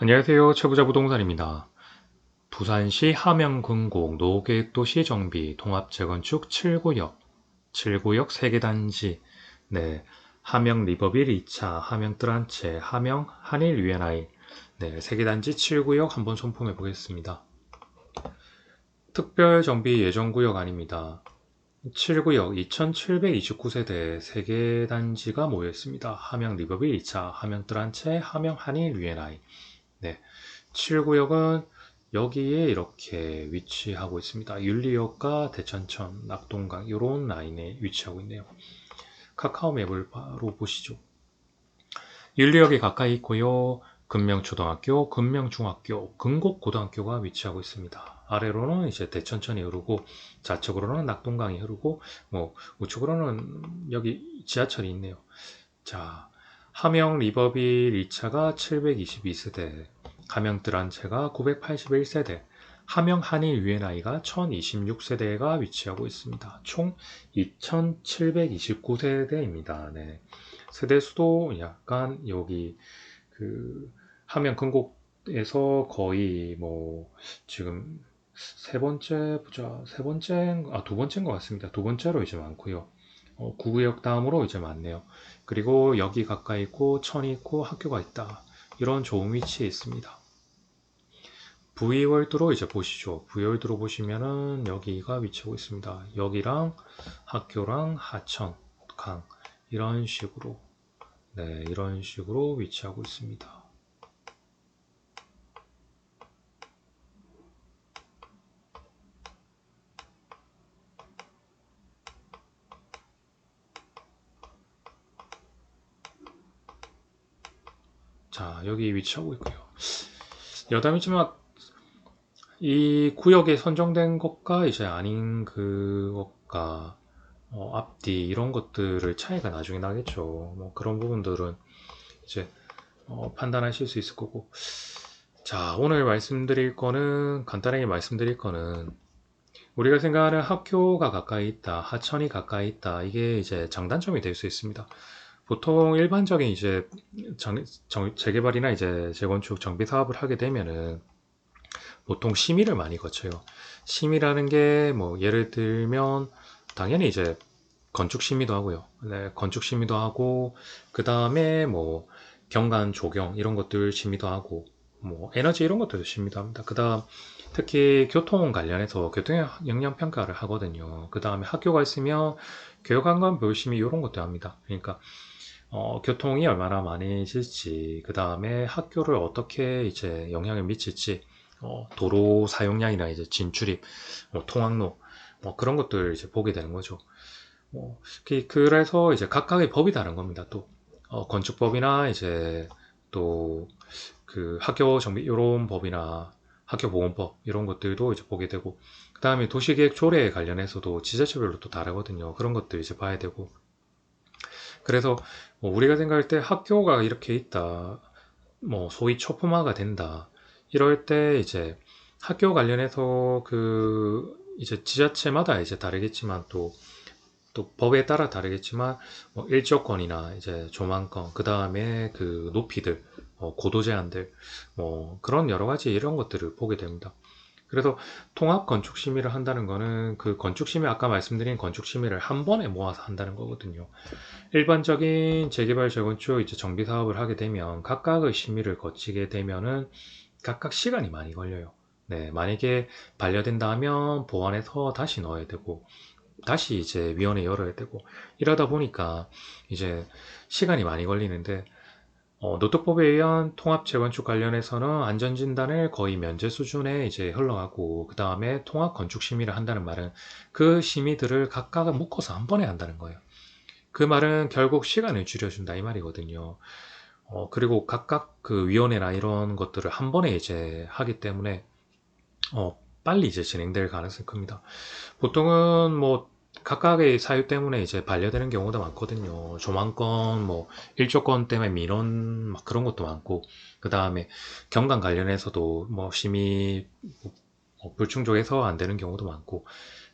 안녕하세요. 최부자 부동산입니다. 부산시 함양군곡 노계도시 정비 통합재건축 7구역 7구역 3개 단지 네, 함양 리버빌 2차, 함양 트란체, 함양 한일 UNI 네, 3개 단지 7구역 한번 손품해 보겠습니다. 특별 정비 예정 구역 아닙니다. 7구역 2729세대 3개 단지가 모여 있습니다. 함양 리버빌 2차, 함양 트란체, 함양 한일 UNI 네, 7구역은 여기에 이렇게 위치하고 있습니다. 윤리역과 대천천, 낙동강 이런 라인에 위치하고 있네요. 카카오 맵을 바로 보시죠. 윤리역이 가까이 있고요. 금명초등학교, 금명중학교, 금곡고등학교가 위치하고 있습니다. 아래로는 이제 대천천이 흐르고 좌측으로는 낙동강이 흐르고 뭐 우측으로는 여기 지하철이 있네요. 자, 함영 리버빌 2차가 722세대, 함영드란체가 981세대, 함영 한일 UNI가 1026세대가 위치하고 있습니다. 총 2729세대입니다. 네. 세대 수도 약간 여기 그 함영 근곡에서 거의 뭐 지금 세 번째 보자 세 번째 아 두 번째인 것 같습니다. 두 번째로 이제 많고요. 어, 구구역 다음으로 이제 많네요. 그리고 여기 가까이 있고 천이 있고 학교가 있다. 이런 좋은 위치에 있습니다. V월드로 이제 보시죠. V월드로 보시면은 여기가 위치하고 있습니다. 여기랑 학교랑 하천, 강 이런 식으로 네, 이런 식으로 위치하고 있습니다. 자, 여기 위치하고 있고요. 여담이지만 이 구역에 선정된 것과 이제 아닌 그것과 어, 앞뒤 이런 것들을 차이가 나중에 나겠죠. 뭐 그런 부분들은 이제 어, 판단하실 수 있을 거고. 자, 오늘 말씀드릴 거는 간단하게 말씀드릴 거는 우리가 생각하는 학교가 가까이 있다, 하천이 가까이 있다. 이게 이제 장단점이 될 수 있습니다. 보통 일반적인 이제 정, 정, 재개발이나 이제 재건축 정비 사업을 하게 되면은 보통 심의를 많이 거쳐요. 심의라는 게 뭐 예를 들면 당연히 이제 건축 심의도 하고요. 네, 건축 심의도 하고 그 다음에 뭐 경관 조경 이런 것들 심의도 하고 뭐 에너지 이런 것들도 심의도 합니다. 그 다음 특히 교통 관련해서 교통 영향 평가를 하거든요. 그 다음에 학교가 있으면 교육관관 보심이 이런 것도 합니다. 그러니까 어, 교통이 얼마나 많아질지, 그 다음에 학교를 어떻게 이제 영향을 미칠지, 어, 도로 사용량이나 이제 진출입, 뭐 통학로, 뭐 그런 것들 이제 보게 되는 거죠. 뭐, 그- 그래서 이제 각각의 법이 다른 겁니다. 또, 어, 건축법이나 이제 또 그 학교 정비, 이런 법이나 학교 보건법, 이런 것들도 이제 보게 되고, 그 다음에 도시계획 조례에 관련해서도 지자체별로 또 다르거든요. 그런 것들 이제 봐야 되고, 그래서 뭐 우리가 생각할 때 학교가 이렇게 있다, 뭐 소위 초품화가 된다, 이럴 때 이제 학교 관련해서 그 이제 지자체마다 이제 다르겠지만 또 또 법에 따라 다르겠지만 뭐 일조권이나 이제 조망권 그 다음에 그 높이들 어, 고도 제한들 뭐 그런 여러 가지 이런 것들을 보게 됩니다. 그래서 통합 건축 심의를 한다는 거는 그 건축 심의 아까 말씀드린 건축 심의를 한 번에 모아서 한다는 거거든요. 일반적인 재개발 재건축 이제 정비 사업을 하게 되면 각각의 심의를 거치게 되면은 각각 시간이 많이 걸려요. 네, 만약에 반려된다 하면 보완해서 다시 넣어야 되고 다시 이제 위원회 열어야 되고 이러다 보니까 이제 시간이 많이 걸리는데 어, 노트법에 의한 통합 재건축 관련해서는 안전진단을 거의 면제 수준에 이제 흘러가고 그 다음에 통합 건축 심의를 한다는 말은 그 심의들을 각각 묶어서 한 번에 한다는 거예요. 그 말은 결국 시간을 줄여준다 이 말이거든요. 어, 그리고 각각 그 위원회나 이런 것들을 한 번에 이제 하기 때문에 어, 빨리 이제 진행될 가능성이 큽니다. 보통은 뭐 각각의 사유 때문에 이제 반려되는 경우도 많거든요. 조망권, 뭐 일조권 때문에 민원 막 그런 것도 많고 그 다음에 경관 관련해서도 뭐 심의 뭐 불충족해서 안 되는 경우도 많고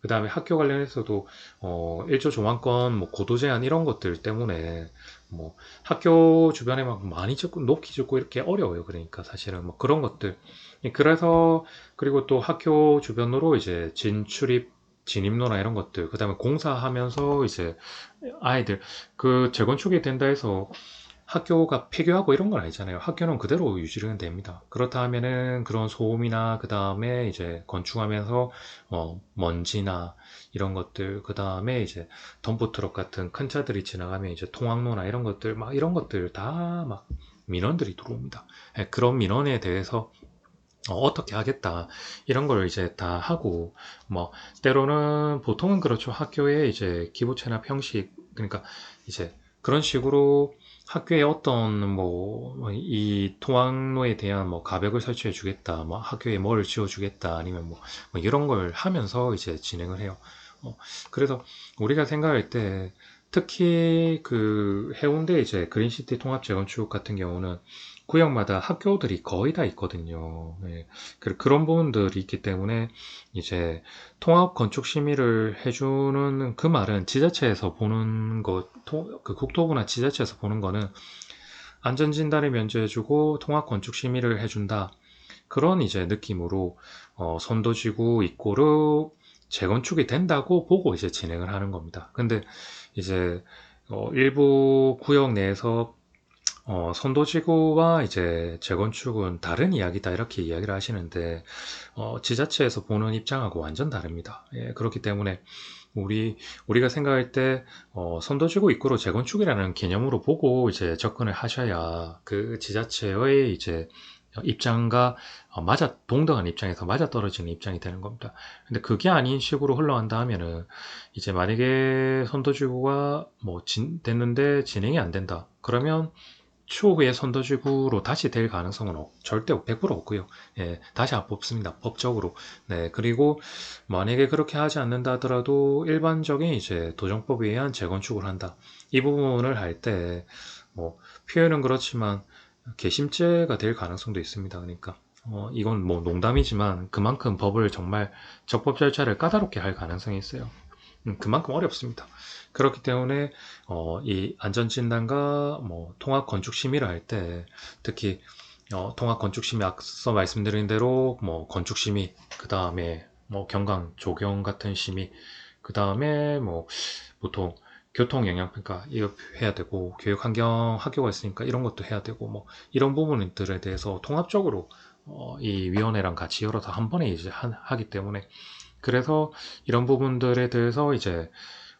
그 다음에 학교 관련해서도 어 일조 조망권, 뭐 고도 제한 이런 것들 때문에 뭐 학교 주변에 막 많이 짓고 높이 짓고 이렇게 어려워요. 그러니까 사실은 뭐 그런 것들. 예, 그래서 그리고 또 학교 주변으로 이제 진출입 진입로나 이런 것들, 그 다음에 공사하면서 이제 아이들 그 재건축이 된다 해서 학교가 폐교하고 이런 건 아니잖아요. 학교는 그대로 유지는 됩니다. 그렇다 하면은 그런 소음이나 그 다음에 이제 건축하면서 어, 먼지나 이런 것들, 그 다음에 이제 덤프 트럭 같은 큰 차들이 지나가면 이제 통학로나 이런 것들, 막 이런 것들 다 막 민원들이 들어옵니다. 예, 그런 민원에 대해서 어, 떻게 하겠다. 이런 걸 이제 다 하고 뭐 때로는 보통은 그렇죠. 학교에 이제 기부 채납 형식 그러니까 이제 그런 식으로 학교에 어떤 뭐 이 통학로에 대한 뭐 가벽을 설치해 주겠다 뭐 학교에 뭘 지어 주겠다 아니면 뭐, 뭐 이런 걸 하면서 이제 진행을 해요. 어, 그래서 우리가 생각할 때 특히 그 해운대 이제 그린시티 통합 재건축 같은 경우는 구역마다 학교들이 거의 다 있거든요. 네. 그- 그런 부분들이 있기 때문에 이제 통합 건축 심의를 해주는 그 말은 지자체에서 보는 것, 통- 그 국토부나 지자체에서 보는 거는 안전진단을 면제해주고 통합 건축 심의를 해준다. 그런 이제 느낌으로 어, 선도지구 입구로 재건축이 된다고 보고 이제 진행을 하는 겁니다. 근데 이제 어, 일부 구역 내에서 어, 선도지구와 이제 재건축은 다른 이야기다 이렇게 이야기를 하시는데 어, 지자체에서 보는 입장하고 완전 다릅니다. 예, 그렇기 때문에 우리 우리가 생각할 때 어, 선도지구 입구로 재건축이라는 개념으로 보고 이제 접근을 하셔야 그 지자체의 이제 입장과 어, 맞아 동등한 입장에서 맞아 떨어지는 입장이 되는 겁니다. 근데 그게 아닌 식으로 흘러간다 하면은 이제 만약에 선도지구가 뭐 진, 됐는데 진행이 안 된다. 그러면 추후에 선도지구로 다시 될 가능성은 없- 절대 100% 없고요. 예, 다시 안 뽑습니다. 법적으로. 네, 그리고 만약에 그렇게 하지 않는다 하더라도 일반적인 이제 도정법에 의한 재건축을 한다. 이 부분을 할 때 뭐 표현은 그렇지만 개심죄가 될 가능성도 있습니다. 그러니까 어, 이건 뭐 농담이지만 그만큼 법을 정말 적법 절차를 까다롭게 할 가능성이 있어요. 음, 그만큼 어렵습니다. 그렇기 때문에 어, 이 안전진단과 뭐 통합 건축 심의를 할 때 특히 어, 통합 건축 심의 앞서 말씀드린 대로 뭐 건축 심의 그 다음에 뭐 경강 조경 같은 심의 그 다음에 뭐 보통 교통 영향 평가 이거 해야 되고 교육 환경 학교가 있으니까 이런 것도 해야 되고 뭐 이런 부분들에 대해서 통합적으로 어, 이 위원회랑 같이 열어서 한 번에 이제 하, 하기 때문에 그래서 이런 부분들에 대해서 이제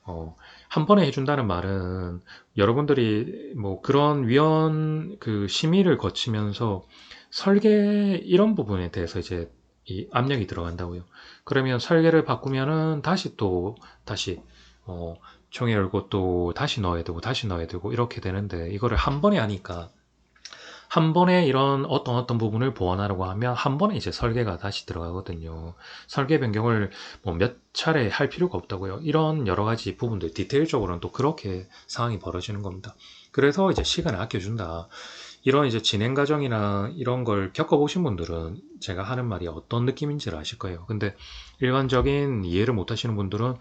어, 한 번에 해준다는 말은 여러분들이 뭐 그런 위원 그 심의를 거치면서 설계 이런 부분에 대해서 이제 이 압력이 들어간다고요. 그러면 설계를 바꾸면은 다시 또 다시 어, 총회 열고 또 다시 넣어야 되고 다시 넣어야 되고 이렇게 되는데 이거를 한 번에 하니까 한 번에 이런 어떤 어떤 부분을 보완하려고 하면 한 번에 이제 설계가 다시 들어가거든요. 설계 변경을 뭐 몇 차례 할 필요가 없다고요. 이런 여러 가지 부분들 디테일적으로는 또 그렇게 상황이 벌어지는 겁니다. 그래서 이제 시간을 아껴준다. 이런 이제 진행 과정이나 이런 걸 겪어보신 분들은 제가 하는 말이 어떤 느낌인지를 아실 거예요. 근데 일반적인 이해를 못 하시는 분들은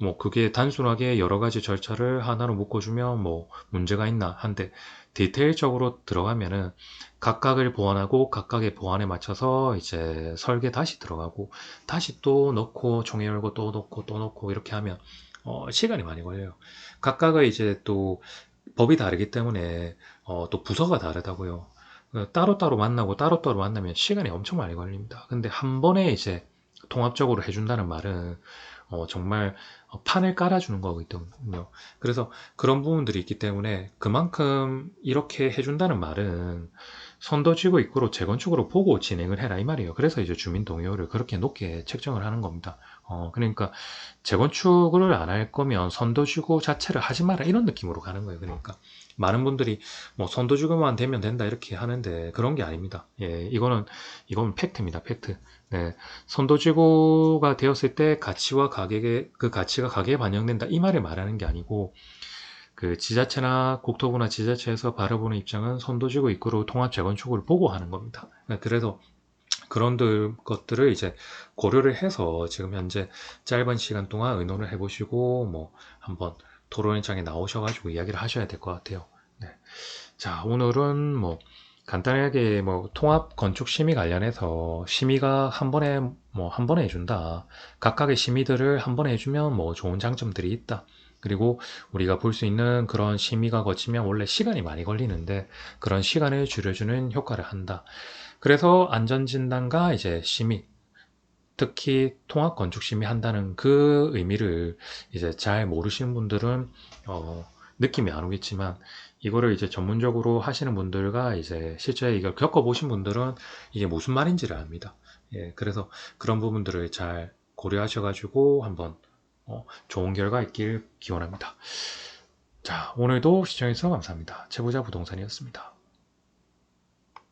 뭐 그게 단순하게 여러 가지 절차를 하나로 묶어주면 뭐 문제가 있나 한데 디테일적으로 들어가면은 각각을 보완하고 각각의 보완에 맞춰서 이제 설계 다시 들어가고 다시 또 넣고 종이 열고 또 넣고 또 넣고 이렇게 하면 어, 시간이 많이 걸려요. 각각의 이제 또 법이 다르기 때문에 어, 또 부서가 다르다고요. 어, 따로따로 만나고 따로따로 만나면 시간이 엄청 많이 걸립니다. 근데 한 번에 이제 통합적으로 해준다는 말은 어, 정말 어, 판을 깔아주는 거거든요. 그래서 그런 부분들이 있기 때문에 그만큼 이렇게 해준다는 말은 선도지구 입구로 재건축으로 보고 진행을 해라 이 말이에요. 그래서 이제 주민 동의율을 그렇게 높게 책정을 하는 겁니다. 어, 그러니까 재건축을 안 할 거면 선도지구 자체를 하지 마라 이런 느낌으로 가는 거예요. 그러니까 많은 분들이 뭐 선도지구만 되면 된다 이렇게 하는데 그런 게 아닙니다. 예, 이거는 이건 팩트입니다. 팩트. 네, 선도지구가 되었을 때 가치와 가격의 그 가치가 가격에 반영된다 이 말을 말하는 게 아니고 그 지자체나 국토부나 지자체에서 바라보는 입장은 선도지구 입구로 통합 재건축을 보고 하는 겁니다. 그래서 그런 들- 것들을 이제 고려를 해서 지금 현재 짧은 시간 동안 의논을 해보시고 뭐 한번 토론회장에 나오셔가지고 이야기를 하셔야 될 것 같아요. 자, 오늘은 뭐 간단하게 뭐 통합 건축 심의 관련해서 심의가 한 번에 뭐 한 번에 해준다. 각각의 심의들을 한 번에 해주면 뭐 좋은 장점들이 있다. 그리고 우리가 볼 수 있는 그런 심의가 거치면 원래 시간이 많이 걸리는데 그런 시간을 줄여주는 효과를 한다. 그래서 안전진단과 이제 심의, 특히 통합 건축 심의 한다는 그 의미를 이제 잘 모르시는 분들은 어, 느낌이 안 오겠지만 이거를 이제 전문적으로 하시는 분들과 이제 실제 이걸 겪어보신 분들은 이게 무슨 말인지를 압니다. 예, 그래서 그런 부분들을 잘 고려하셔가지고 한번 어, 좋은 결과 있길 기원합니다. 자, 오늘도 시청해주셔서 감사합니다. 최고자 부동산이었습니다.